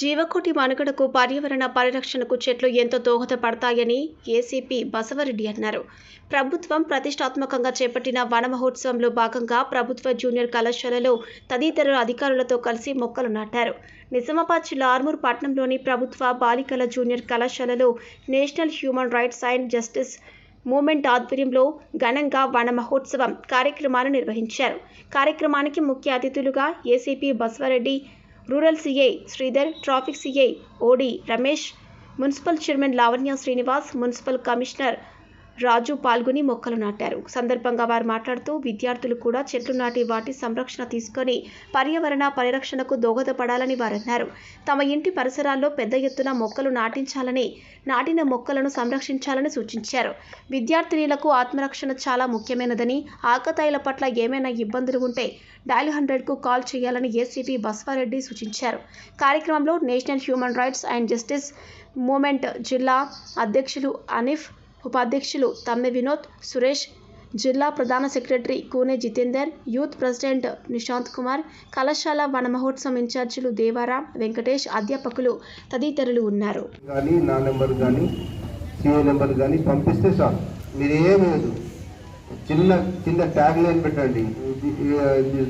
జీవకోటి మనుగడకు పర్యావరణ పరిరక్షణకు చెట్లు ఎంతో దోహదపడతాయని ఏసీపీ బసవరెడ్డి అన్నారు. ప్రభుత్వం ప్రతిష్టాత్మకంగా చేపట్టిన వన మహోత్సవంలో భాగంగా ప్రభుత్వ జూనియర్ కళాశాలలో తదితర అధికారులతో కలిసి మొక్కలు నాటారు. నిజామాబాద్ జిల్లా ఆర్మూర్ పట్టణంలోని ప్రభుత్వ బాలికల జూనియర్ కళాశాలలో national human rights and justice movement ఆధ్వర్యంలో ఘనంగా వన మహోత్సవం కార్యక్రమాన్ని నిర్వహించారు. కార్యక్రమానికి ముఖ్య అతిథులుగా ACP Basavareddy rural CI Sridhar traffic CI OD Ramesh मुनपल चर्म लावण्य श्रीनिवास मुनपल कमीशनर రాజు పాల్గొని మొక్కలు నాటారు. సందర్భంగా వారు మాట్లాడుతూ విద్యార్థులు కూడా చెట్లు నాటి వాటి సంరక్షణ తీసుకొని పర్యావరణ పరిరక్షణకు దోహదపడాలని వారన్నారు. తమ ఇంటి పరిసరాల్లో పెద్ద ఎత్తున మొక్కలు నాటించాలని నాటిన మొక్కలను సంరక్షించాలని సూచించారు. విద్యార్థినులకు ఆత్మరక్షణ చాలా ముఖ్యమైనదని ఆకతాయిల పట్ల ఏమైనా ఇబ్బందులు ఉంటే డైల్ హండ్రెడ్కు కాల్ చేయాలని ఏసీపీ బస్వారెడ్డి సూచించారు. కార్యక్రమంలో national human rights and justice movement జిల్లా అధ్యక్షులు అనిఫ్ ఉపాధ్యక్షులు తమ్మె వినోద్ సురేష్ జిల్లా ప్రధాన secretary Koone Jitender youth president Nishant Kumar కళాశాల వన మహోత్సవం ఇన్ఛార్జీలు దేవారాం వెంకటేష్ అధ్యాపకులు తదితరులు ఉన్నారు. కానీ నా నెంబర్ కానీ సిఏ నెంబర్ కానీ పంపిస్తే చాలు. మీరు ఏమి చిన్న చిన్న ట్యాగ్ లైన్ పెట్టండి.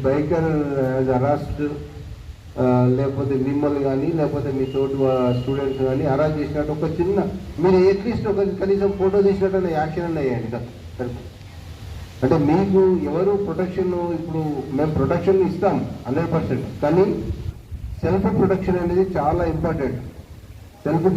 బైకర్ యాజ్ అరాస్ట్ లేకపోతే మిమ్మల్ని కానీ లేకపోతే మీ తోటి స్టూడెంట్స్ కానీ అరేంజ్ చేసినట్టు ఒక చిన్న మీరు అట్లీస్ట్ ఒక కనీసం ఫోటో తీసినట్టు యాక్షన్ అన్న వేయండి అంటే మీకు ఎవరు ప్రొటెక్షన్ ఇప్పుడు మేము ప్రొటెక్షన్ ఇస్తాం హండ్రెడ్ పర్సెంట్ కానీ సెల్ఫ్ ప్రొటెక్షన్ అనేది చాలా ఇంపార్టెంట్ సెల్ఫ్